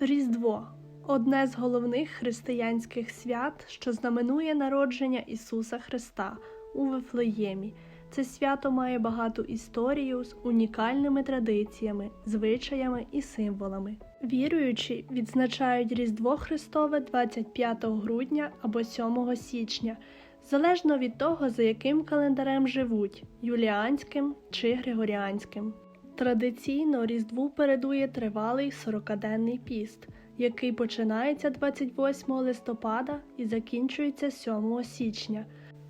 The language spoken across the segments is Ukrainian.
Різдво одне з головних християнських свят, що знаменує народження Ісуса Христа у Вифлеємі. Це свято має багату історію з унікальними традиціями, звичаями і символами. Віруючі відзначають Різдво Христове 25 грудня або 7 січня, залежно від того, за яким календарем живуть юліанським чи григоріанським. Традиційно Різдву передує тривалий 40-денний піст, який починається 28 листопада і закінчується 7 січня.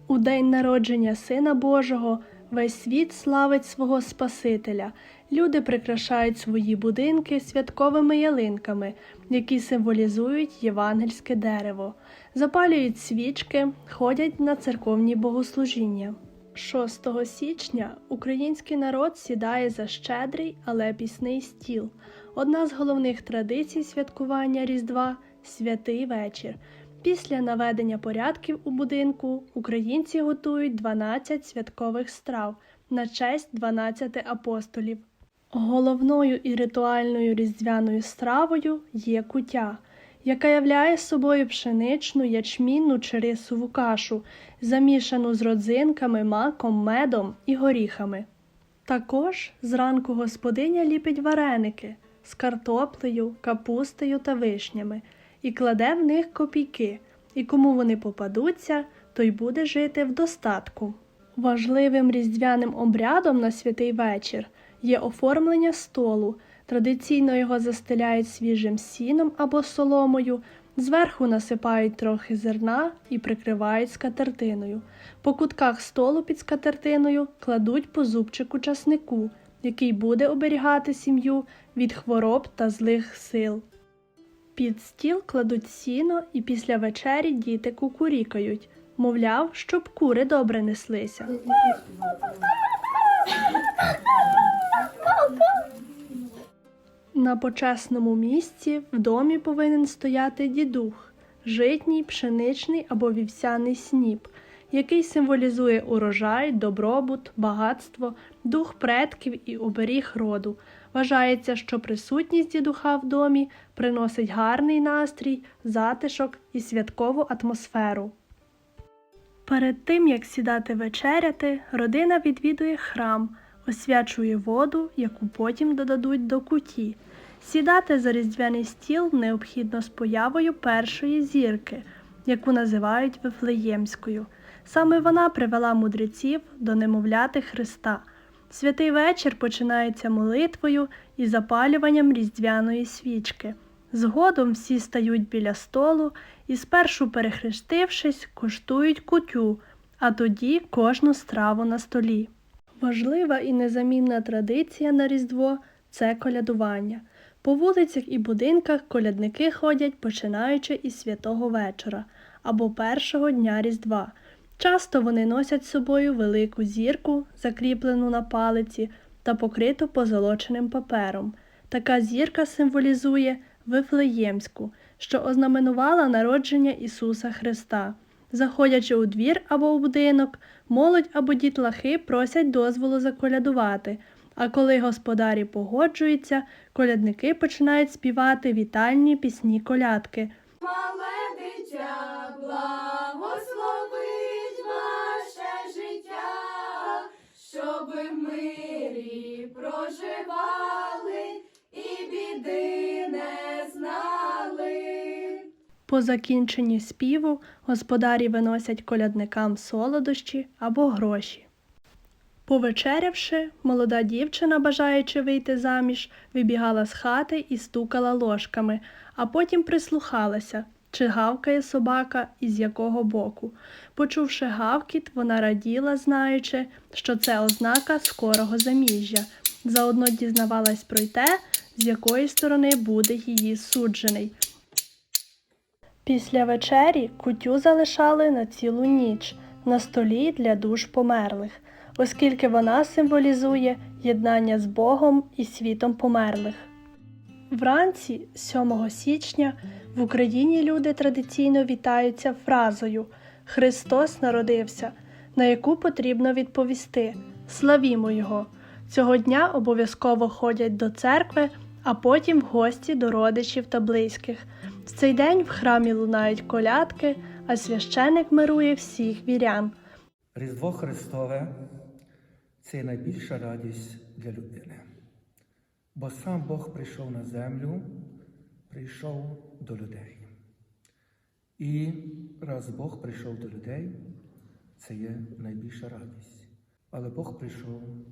У день народження Сина Божого весь світ славить свого Спасителя. Люди прикрашають свої будинки святковими ялинками, які символізують євангельське дерево, запалюють свічки, ходять на церковні богослужіння. 6 січня український народ сідає за щедрий, але пісний стіл. Одна з головних традицій святкування Різдва святий вечір. Після наведення порядків у будинку українці готують 12 святкових страв на честь 12 апостолів. Головною і ритуальною різдвяною стравою є кутя, яка являє собою пшеничну, ячмінну чи рисову кашу, замішану з родзинками, маком, медом і горіхами. Також зранку господиня ліпить вареники з картоплею, капустою та вишнями і кладе в них копійки, і кому вони попадуться, той буде жити в достатку. Важливим різдвяним обрядом на святий вечір є оформлення столу. Традиційно його застеляють свіжим сіном або соломою, зверху насипають трохи зерна і прикривають скатертиною. По кутках столу під скатертиною кладуть по зубчику часнику, який буде оберігати сім'ю від хвороб та злих сил. Під стіл кладуть сіно і після вечері діти кукурікають, мовляв, щоб кури добре неслися. На почесному місці в домі повинен стояти дідух, житній, пшеничний або вівсяний сніп, який символізує урожай, добробут, багатство, дух предків і оберіг роду. Вважається, що присутність дідуха в домі приносить гарний настрій, затишок і святкову атмосферу. Перед тим, як сідати вечеряти, родина відвідує храм, освячує воду, яку потім додадуть до куті. Сідати за різдвяний стіл необхідно з появою першої зірки, яку називають Вифлеємською. Саме вона привела мудреців до немовляти Христа. Святий вечір починається молитвою і запалюванням різдвяної свічки. Згодом всі стають біля столу і, спершу перехрестившись, коштують кутю, а тоді кожну страву на столі. Важлива і незамінна традиція на Різдво це колядування. По вулицях і будинках колядники ходять починаючи із святого вечора або першого дня Різдва. Часто вони носять з собою велику зірку, закріплену на палиці та покриту позолоченим папером. Така зірка символізує Вифлеємську, що ознаменувала народження Ісуса Христа. Заходячи у двір або у будинок, молодь або дітлахи просять дозволу заколядувати, а коли господарі погоджуються, колядники починають співати вітальні пісні колядки. Мале дитя, благословить ваше життя, щоб в мирі проживали По закінченні співу господарі виносять колядникам солодощі або гроші. Повечерявши, молода дівчина, бажаючи вийти заміж, вибігала з хати і стукала ложками, а потім прислухалася, чи гавкає собака і з якого боку. Почувши гавкіт, вона раділа, знаючи, що це ознака скорого заміжжя. Заодно дізнавалась про те, з якої сторони буде її суджений. Після вечері кутю залишали на цілу ніч на столі для душ померлих, оскільки вона символізує єднання з Богом і світом померлих. Вранці, 7 січня, в Україні люди традиційно вітаються фразою Христос народився, на яку потрібно відповісти Славімо Його. Цього дня обов'язково ходять до церкви а потім в гості до родичів та близьких. В цей день в храмі лунають колядки, а священик мирує всіх вірян. Різдво Христове це найбільша радість для людини. Бо сам Бог прийшов на землю, прийшов до людей. І раз Бог прийшов до людей, це є найбільша радість. Але Бог прийшов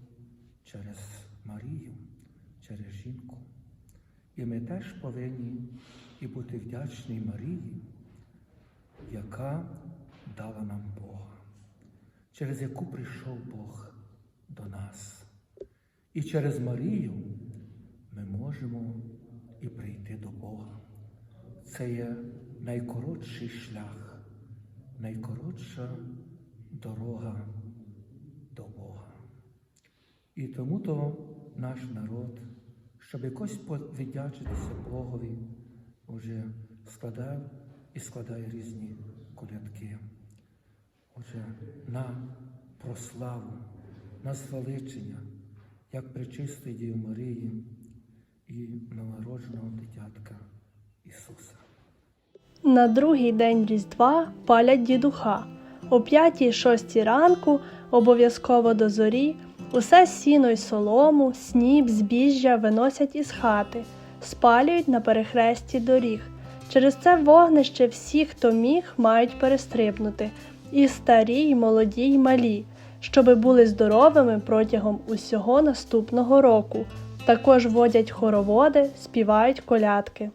через Марію, через жінку. І ми теж повинні і бути вдячні Марії, яка дала нам Бога через яку прийшов Бог до нас. І через Марію ми можемо і прийти до Бога. Це є найкоротший шлях, найкоротша дорога до Бога. І тому то наш народ, щоб якось віддячитися Богові, вже складав і складає різні колядки. Отже, на прославу, на звеличення, як причистої Діви Марії і новонародженого дитятка Ісуса. На другий день Різдва палять дідуха. О п'ятій шостій ранку, обов'язково до зорі, усе сіно й солому, сніп, збіжжя виносять із хати, спалюють на перехресті доріг. Через це вогнище всі, хто міг, мають перестрибнути, і старі, й молоді, й малі, щоби були здоровими протягом усього наступного року. Також водять хороводи, співають колядки.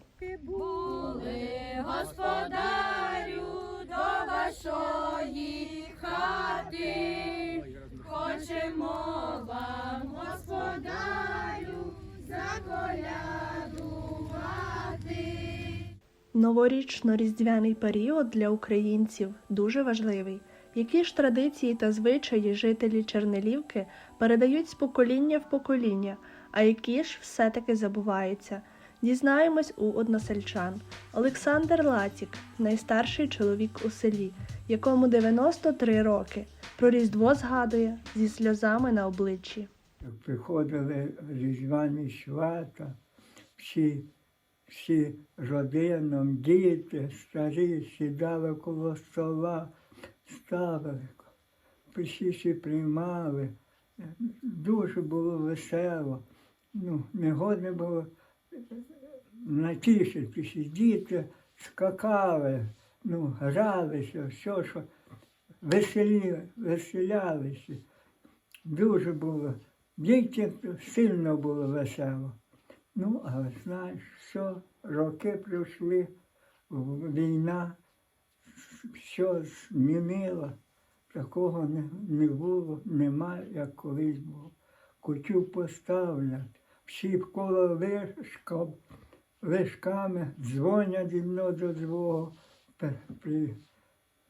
Новорічно-різдвяний період для українців дуже важливий. Які ж традиції та звичаї жителі Чернелівки передають з покоління в покоління, а які ж все-таки забуваються? Дізнаємось у односельчан. Олександр Лацік, найстарший чоловік у селі, якому 93 роки. Про Різдво згадує зі сльозами на обличчі. приходили різдвяні свята, всі, всі родином, діти, старі, сідали коло стола, ставили, всі приймали. Дуже було весело. Ну, не годне було натішитися. Діти скакали, ну, гралися, все, що веселі, веселялися. Дуже було. Дітям сильно було весело. Ну, але знаєш, все, роки пройшли, війна, все змінило. Такого не, не було, немає, як колись було. Кутю поставлять, всі коло лишка, лишками дзвонять одно до другого, при, при,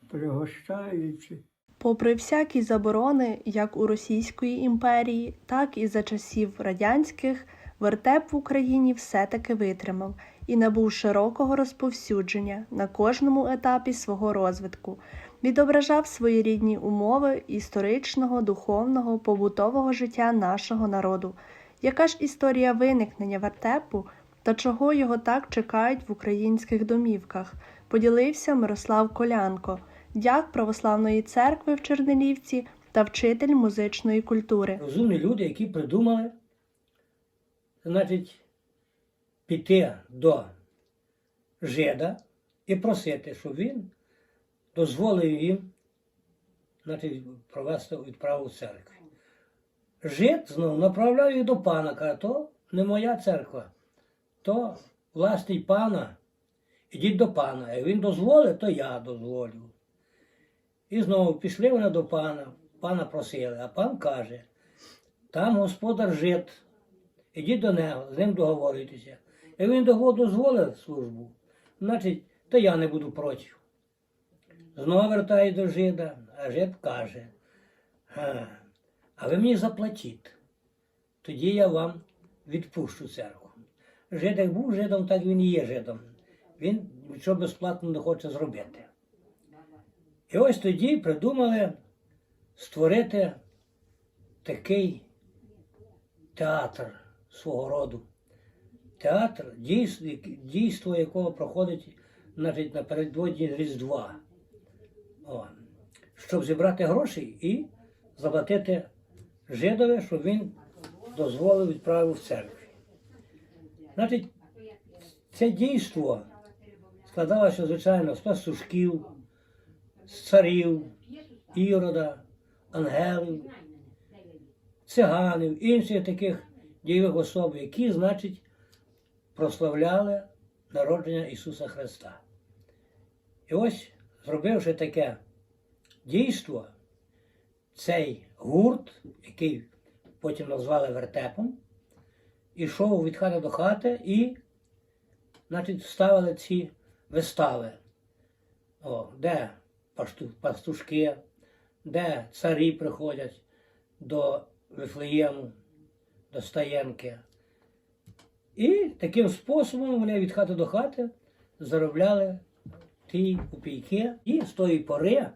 пригощаються. Попри всякі заборони, як у Російської імперії, так і за часів радянських, вертеп в Україні все-таки витримав і набув широкого розповсюдження на кожному етапі свого розвитку, відображав свої рідні умови історичного, духовного, побутового життя нашого народу. Яка ж історія виникнення вертепу та чого його так чекають в українських домівках? Поділився Мирослав Колянко, дяк православної церкви в Чернелівці та вчитель музичної культури. розумні люди, які придумали, значить, піти до жида і просити, щоб він дозволив їм значить, провести відправу в церкві. Жид знову направляє їх до пана, каже, то не моя церква, то власний пана, ідіть до пана. А він дозволить, то я дозволю. І знову пішли вони до пана, пана просили, а пан каже, там господар жит, ідіть до нього, з ним договорюйтеся. Як він дозволив службу, значить, то я не буду проти. Знову вертає до жида, а жид каже, а ви мені заплатіть, тоді я вам відпущу церкву. Жид як був жидом, так він і є жидом. Він нічого безплатно не хоче зробити. І ось тоді придумали створити такий театр свого роду. театр, дійство, якого проходить значить, напередодні Різдва. О, щоб зібрати гроші і заплатити жидові, щоб він дозволив відправив в церкві. Значить, це дійство складалося, звичайно, з пастушків, з царів, ірода, ангелів, циганів, інших таких дієвих особ, які, значить, прославляли народження Ісуса Христа. І ось, зробивши таке дійство, цей гурт, який потім назвали вертепом, ішов від хати до хати і, значить, ставили ці вистави, О, де пастушки, де царі приходять до Вифлеєму, до Стаєнки. І таким способом вони від хати до хати заробляли ті копійки. І з тої пори,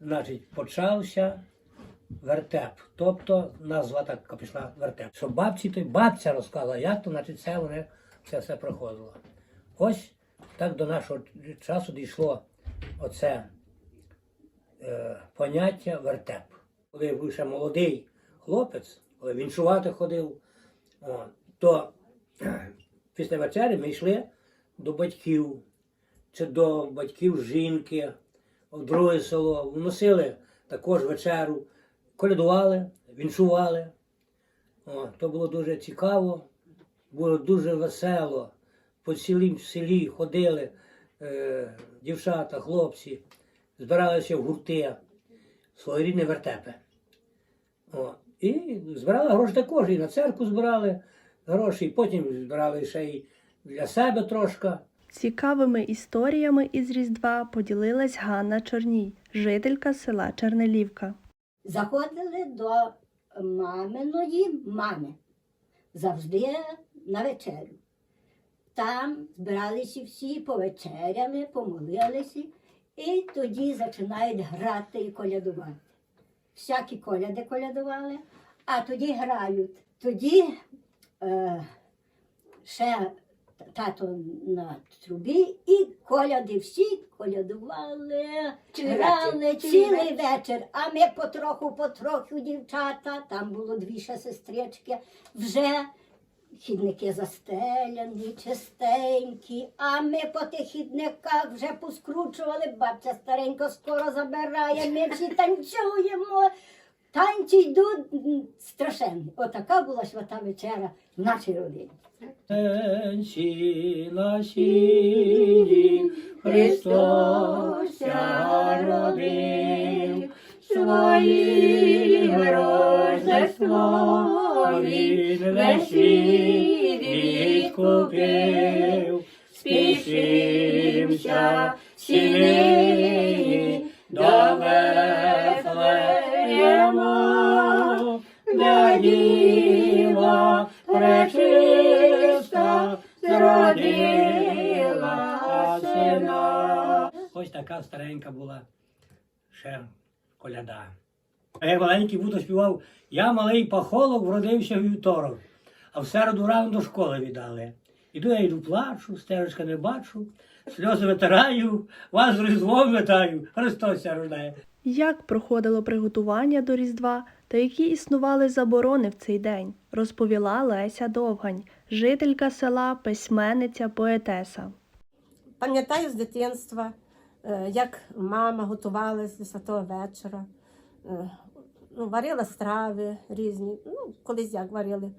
значить, почався вертеп. Тобто назва така пішла вертеп. Що бабці, то й бабця розказала, як то, значить, це вони це все проходило. Ось так до нашого часу дійшло оце е, поняття вертеп. Коли був ще молодий хлопець, віншувати ходив, то після вечері ми йшли до батьків чи до батьків жінки в друге село, вносили також вечеру, колядували, віншували. О, то було дуже цікаво, було дуже весело. По цілім селі ходили е, дівчата, хлопці, збиралися в гурти, своєрідні вертепи. О, і збирали гроші також, і на церкву збирали гроші, і потім збирали ще й для себе трошки. Цікавими історіями із Різдва поділилась Ганна Чорній, жителька села Чернелівка. Заходили до маминої мами завжди на вечерю. Там збиралися всі, повечеряли, помолилися, і тоді починають грати і колядувати. Всякі коляди колядували, а тоді грають. Тоді е, ще тато на трубі, і коляди всі колядували, Цілий грали вечір, цілий вечір. А ми потроху, потроху, дівчата, там було дві ще сестрички, вже хідники застеляні, чистенькі, а ми по тих хідниках вже поскручували, бабця старенько скоро забирає, ми всі танцюємо. Танці йдуть страшенні. Отака була свята вечера в нашій родині. Енці на сіні Христос родив, своїм рождеством Він весь відкупив. Спішимся сіни до Вифлеєму, де діва пречиста зродила сина. Ось така старенька була ще коляда. А я маленький буто співав, я малий пахолок вродився в вівторок, а в середу рано до школи віддали. Іду я йду плачу, стежечка не бачу, сльози витираю, вас з різдвом вітаю, Христос рождає. Як проходило приготування до Різдва та які існували заборони в цей день, розповіла Леся Довгань, жителька села, письменниця, поетеса. Пам'ятаю з дитинства, е, як мама готувалася до святого вечора. Е, Ну, варила страви різні. Ну, колись як варили.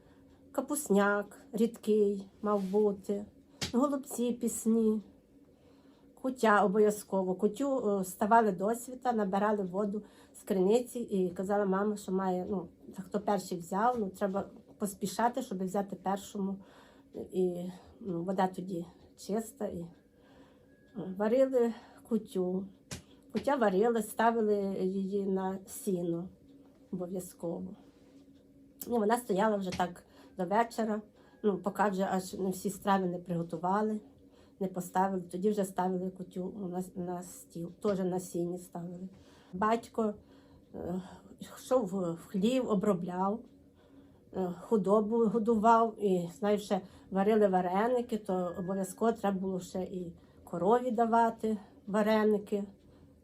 Капусняк рідкий мав бути, голубці пісні, кутя обов'язково. Кутю е, ставали до світа, набирали воду з криниці і казала мама, що має, ну, хто перший взяв, ну, треба поспішати, щоб взяти першому. І ну, вода тоді чиста. І варили кутю. Кутя варили, ставили її на сіно обов'язково. І вона стояла вже так до вечора, ну, поки вже аж не всі страви не приготували, не поставили. Тоді вже ставили кутю на, на стіл, теж на сіні ставили. Батько е, йшов в хлів, обробляв, е, худобу годував, і знаєш, ще варили вареники, то обов'язково треба було ще і корові давати вареники.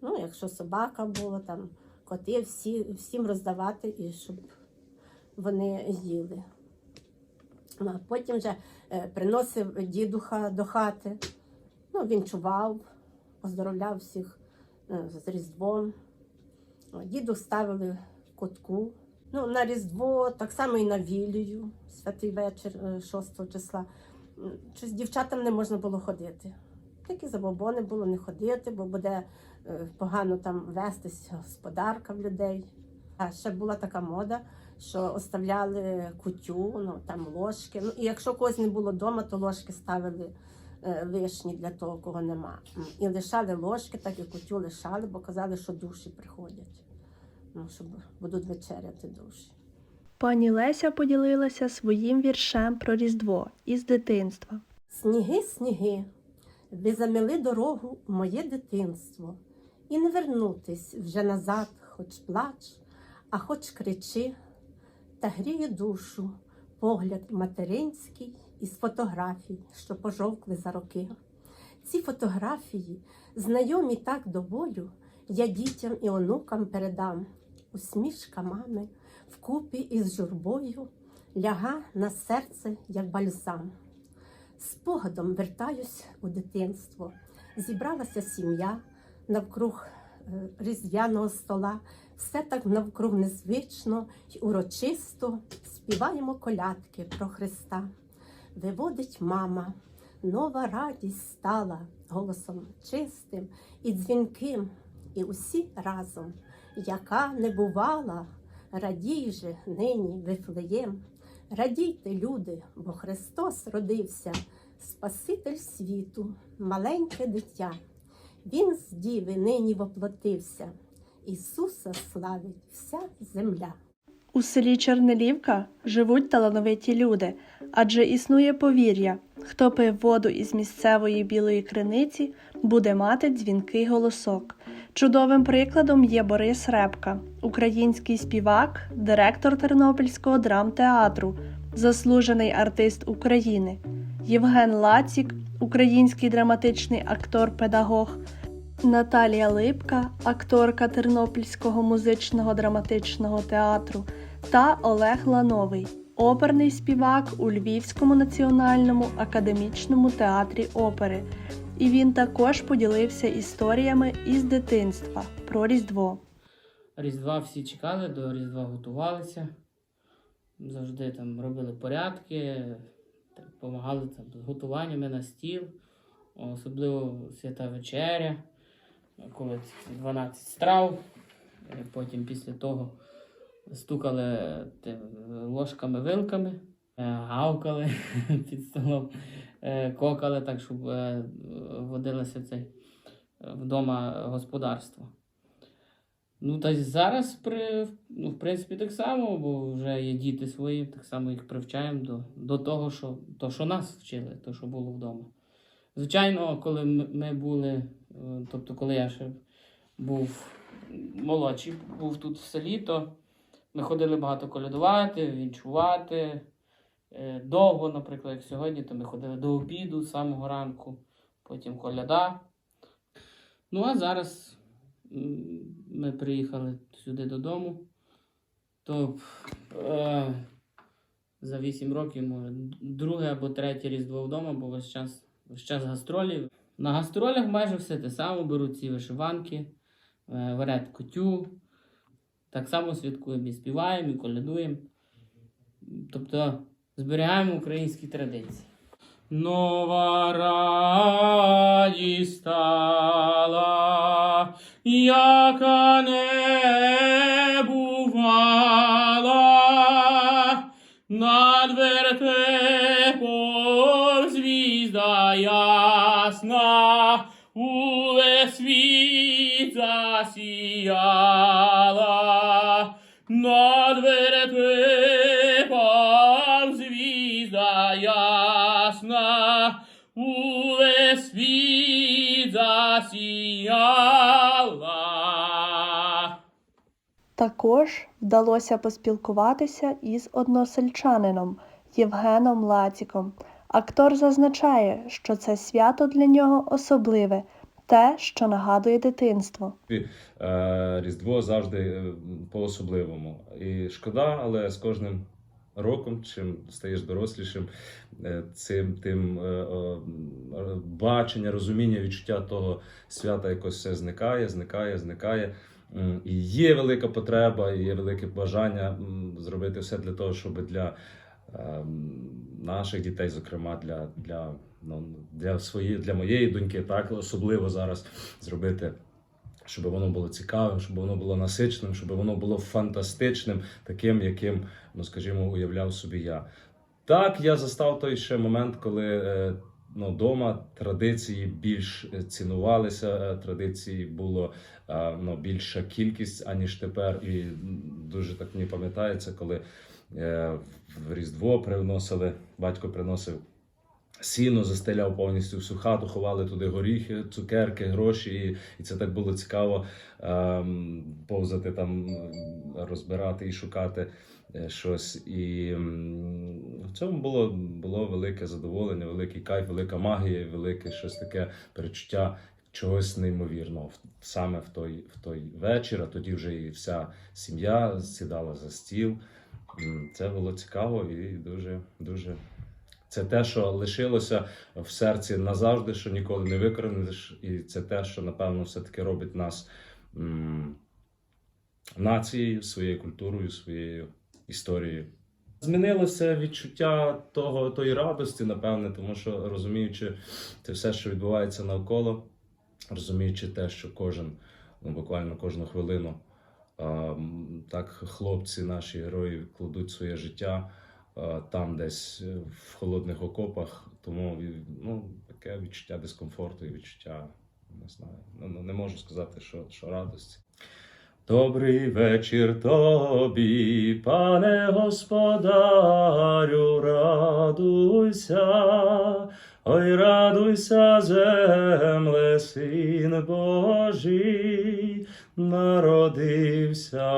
Ну, якщо собака була, там коти, всі, всім роздавати, і щоб вони їли. Ну, а потім вже е, приносив дідуха до хати. Ну, він чував, поздоровляв всіх е, з Різдвом. Діду ставили в кутку. Ну, на Різдво, так само і на Вілію, святий вечір е, 6 числа. М, Щось дівчатам не можна було ходити. Такі забобони було не ходити, бо буде е, погано там вестись господарка в людей. А ще була така мода, що оставляли кутю, ну там ложки. Ну і якщо когось не було вдома, то ложки ставили е, лишні для того, кого нема. І лишали ложки, так і кутю лишали, бо казали, що душі приходять. Ну, щоб будуть вечеряти душі. Пані Леся поділилася своїм віршем про Різдво із дитинства. Сніги, сніги, ви замели дорогу в моє дитинство, і не вернутись вже назад, хоч плач, а хоч кричи, та гріє душу погляд материнський із фотографій, що пожовкли за роки. Ці фотографії, знайомі так до болю, я дітям і онукам передам. Усмішка мами вкупі із журбою ляга на серце, як бальзам. Спогадом вертаюсь у дитинство. Зібралася сім'я навкруг е, різдвяного стола. Все так навкруг незвично й урочисто співаємо колядки про Христа. Виводить мама, нова радість стала голосом чистим і дзвінким, і усі разом, яка не бувала, радій же нині Вифлеєм. Радійте, люди, бо Христос родився, Спаситель світу, маленьке дитя. Він з діви нині воплотився. Ісуса славить вся земля. У селі Чернелівка живуть талановиті люди, адже існує повір'я: хто пив воду із місцевої білої криниці, буде мати дзвінкий голосок. Чудовим прикладом є Борис Репка, український співак, директор Тернопільського драмтеатру, заслужений артист України, Євген Лацік, український драматичний актор-педагог, Наталія Липка, акторка Тернопільського музичного драматичного театру, та Олег Лановий, оперний співак у Львівському національному академічному театрі опери. І він також поділився історіями із дитинства про Різдво. Різдва всі чекали, до Різдва готувалися. Завжди там робили порядки, допомагали там з готуваннями на стіл, особливо свята вечеря, коли 12 страв. Потім після того стукали ложками-вилками, е, гавкали під столом, е, кокали так, щоб е, водилося цей е, вдома господарство. Ну, та зараз, при, ну, в принципі, так само, бо вже є діти свої, так само їх привчаємо до, до того, що, то, що нас вчили, то, що було вдома. Звичайно, коли ми були, тобто, коли я ще був молодший, був тут в селі, то ми ходили багато колядувати, вінчувати. Е, Довго, наприклад, як сьогодні, то ми ходили до обіду з самого ранку, потім коляда. Ну, а зараз ми приїхали сюди додому, то е, за 8 років, може, друге або третє різдво вдома, бо весь час, весь час гастролів. На гастролях майже все те саме беруть ці вишиванки, е, варять кутю. Так само святкуємо і співаємо, і колядуємо. Тобто зберігаємо українські традиції. Нова радість стала, яка не бувала, над вертепом звізда засіяла, над вертепом звізда ясна, увесь світ засіяла. Також вдалося поспілкуватися із односельчанином Євгеном Лаціком. Актор зазначає, що це свято для нього особливе, те, що нагадує дитинство. Е, Різдво завжди е, по-особливому. І шкода, але з кожним роком, чим стаєш дорослішим, е, цим тим бачення, розуміння, відчуття того свята якось все зникає, зникає, зникає. І є велика потреба, і є велике бажання зробити все для того, щоб для ем, наших дітей, зокрема для, для, ну, для, своєї, для моєї доньки, так особливо зараз зробити щоб воно було цікавим, щоб воно було насиченим, щоб воно було фантастичним, таким, яким, ну скажімо, уявляв собі я. Так, я застав той ще момент, коли е, ну, дома традиції більш е, цінувалися, е, традиції було ну, більша кількість, аніж тепер. І дуже так мені пам'ятається, коли в Різдво привносили, батько приносив сіно, застеляв повністю всю хату, ховали туди горіхи, цукерки, гроші. І, і це так було цікаво ем, повзати там, розбирати і шукати е, щось. І в цьому було, було велике задоволення, великий кайф, велика магія, велике щось таке перечуття. Чогось неймовірного саме в той, в той вечір, а тоді вже і вся сім'я сідала за стіл. Це було цікаво і дуже, дуже це те, що лишилося в серці назавжди, що ніколи не викорениш, і це те, що напевно все-таки робить нас м, нацією, своєю культурою, своєю історією. Змінилося відчуття того, тої радості, напевне, тому що розуміючи те все, що відбувається навколо, розуміючи те, що кожен, ну буквально кожну хвилину, так хлопці, наші герої кладуть своє життя там, десь е, в холодних окопах. Тому ну, таке відчуття дискомфорту і відчуття, не знаю, ну, ну, не можу сказати, що, що радості. Добрий вечір тобі, пане господарю, радуйся, ой, радуйся, земле, син Божий, народився.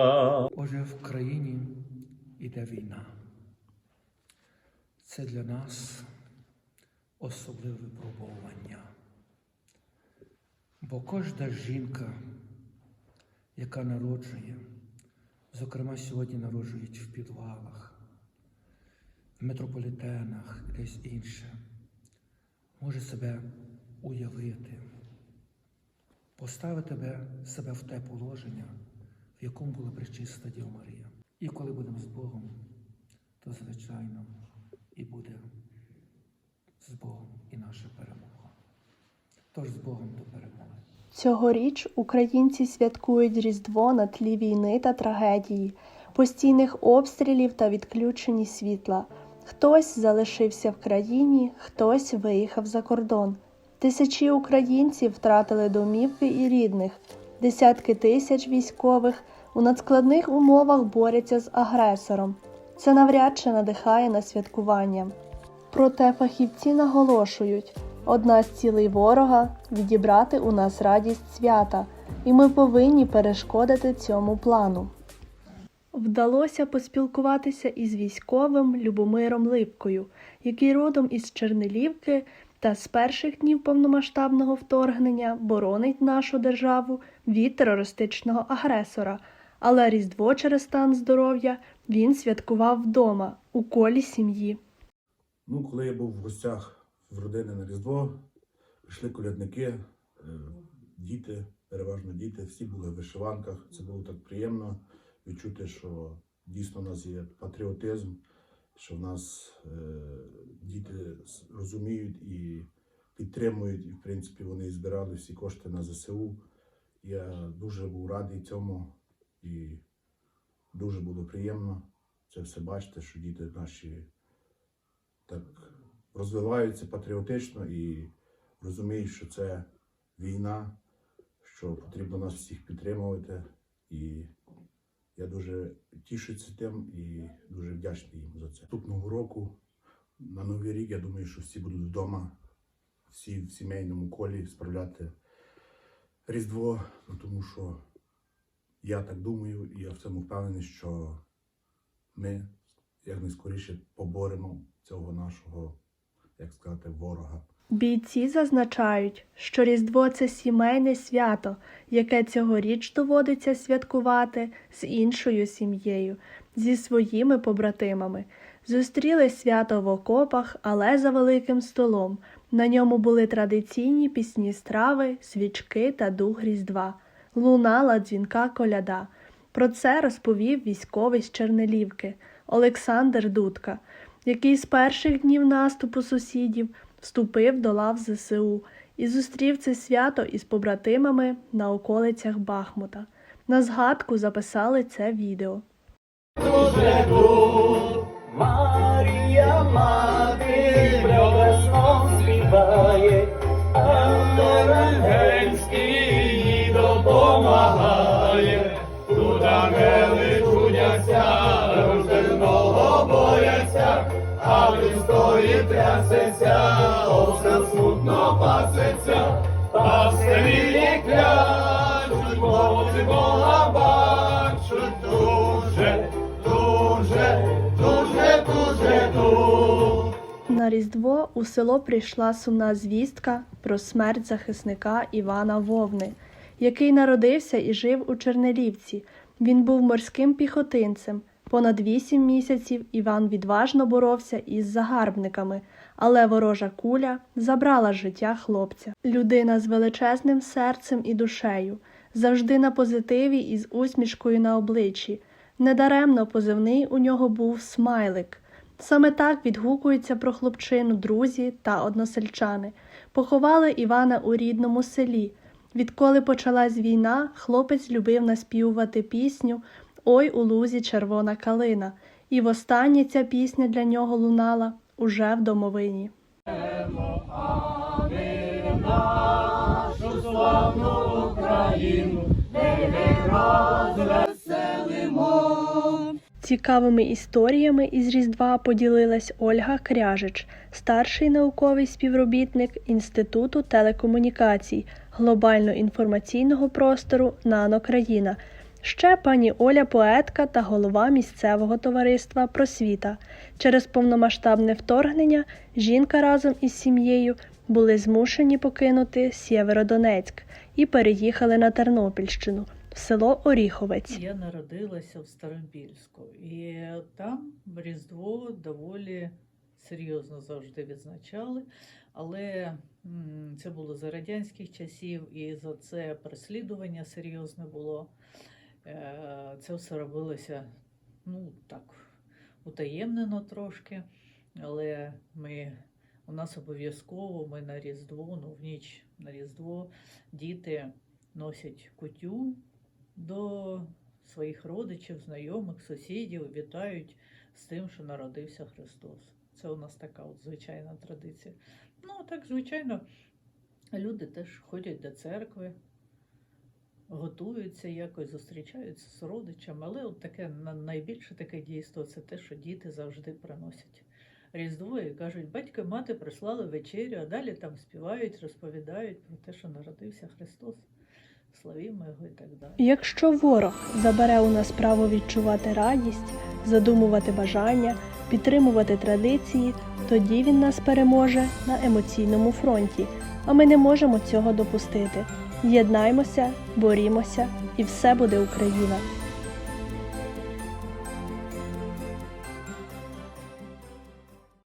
Отже, в країні іде війна. Це для нас особливе випробовування. Бо кожна жінка, яка народжує, зокрема сьогодні народжують в підвалах, в метрополітенах, десь інше, може себе уявити, поставити себе в те положення, в якому була причиста Діва Марія. І коли будемо з Богом, то звичайно і буде з Богом і наша перемога. Тож з Богом до перемоги. Цьогоріч українці святкують Різдво на тлі війни та трагедії, постійних обстрілів та відключені світла. Хтось залишився в країні, хтось виїхав за кордон. Тисячі українців втратили домівки і рідних. Десятки тисяч військових у надскладних умовах борються з агресором. Це навряд чи надихає на святкування. Проте фахівці наголошують, одна з цілей ворога відібрати у нас радість свята, і ми повинні перешкодити цьому плану. Вдалося поспілкуватися із військовим Любомиром Липкою, який родом із Чернелівки та з перших днів повномасштабного вторгнення боронить нашу державу від терористичного агресора. Але Різдво через стан здоров'я він святкував вдома у колі сім'ї. Ну, коли я був в гостях в родини на Різдво, прийшли колядники, е, діти, переважно діти, всі були в вишиванках. Це було так приємно відчути, що дійсно у нас є патріотизм, що в нас е, діти розуміють і підтримують, і в принципі вони збирали всі кошти на ЗСУ. Я дуже був радий цьому і дуже було приємно це все бачити, що діти наші так розвиваються патріотично і розуміють, що це війна, що потрібно нас всіх підтримувати. І я дуже тішуся тим і дуже вдячний їм за це. Наступного року, на Новий рік, я думаю, що всі будуть вдома, всі в сімейному колі справляти Різдво, ну, тому що Я так думаю, і я в цьому впевнений, що ми якнайскоріше поборемо цього нашого, як сказати, ворога. Бійці зазначають, що Різдво це сімейне свято, яке цьогоріч доводиться святкувати з іншою сім'єю, зі своїми побратимами. Зустріли свято в окопах, але за великим столом. На ньому були традиційні пісні страви, свічки та дух Різдва. Лунала дзвінка коляда. Про це розповів військовий з Чернелівки Олександр Дудка, який з перших днів наступу сусідів вступив до лав ЗСУ і зустрів це свято із побратимами на околицях Бахмута. На згадку записали це відео. Марія мати ангел історії трясеться, овса смутно пасеться, а в селі клячуть, Бога бачуть дуже, дуже, дуже, дуже дуже. На Різдво у село прийшла сумна звістка про смерть захисника Івана Вовни, який народився і жив у Чернелівці. Він був морським піхотинцем. Понад вісім місяців Іван відважно боровся із загарбниками, але ворожа куля забрала життя хлопця. Людина з величезним серцем і душею, завжди на позитиві і з усмішкою на обличчі. Недаремно позивний у нього був смайлик. Саме так відгукуються про хлопчину друзі та односельчани. Поховали Івана у рідному селі. Відколи почалась війна, хлопець любив наспівувати пісню Ой у лузі червона калина. І востаннє ця пісня для нього лунала уже в домовині. нашу славну Україну. Цікавими історіями із Різдва поділилась Ольга Кряжич, старший науковий співробітник Інституту телекомунікацій глобально-інформаційного простору Нано Країна. Ще пані Оля поетка та голова місцевого товариства Просвіта. Через повномасштабне вторгнення жінка разом із сім'єю були змушені покинути Сєвєродонецьк і переїхали на Тернопільщину в село Оріховець. Я народилася в Старомбільську, і там Різдво доволі серйозно завжди відзначали. Але це було за радянських часів, і за це переслідування серйозне було. Е, Це все робилося ну так, утаємнено трошки. Але ми, у нас обов'язково ми на Різдво, ну в ніч на Різдво діти носять кутю до своїх родичів, знайомих, сусідів, вітають з тим, що народився Христос. Це у нас така от звичайна традиція. Ну, а так, звичайно, люди теж ходять до церкви, готуються якось, зустрічаються з родичами. Але от таке на- найбільше таке дійство це те, що діти завжди приносять. Різдво і кажуть, батько і мати прислали вечерю, а далі там співають, розповідають про те, що народився Христос. Славімо його і так далі. Якщо ворог забере у нас право відчувати радість, задумувати бажання, підтримувати традиції, тоді він нас переможе на емоційному фронті. А ми не можемо цього допустити. Єднаймося, борімося, і все буде Україна.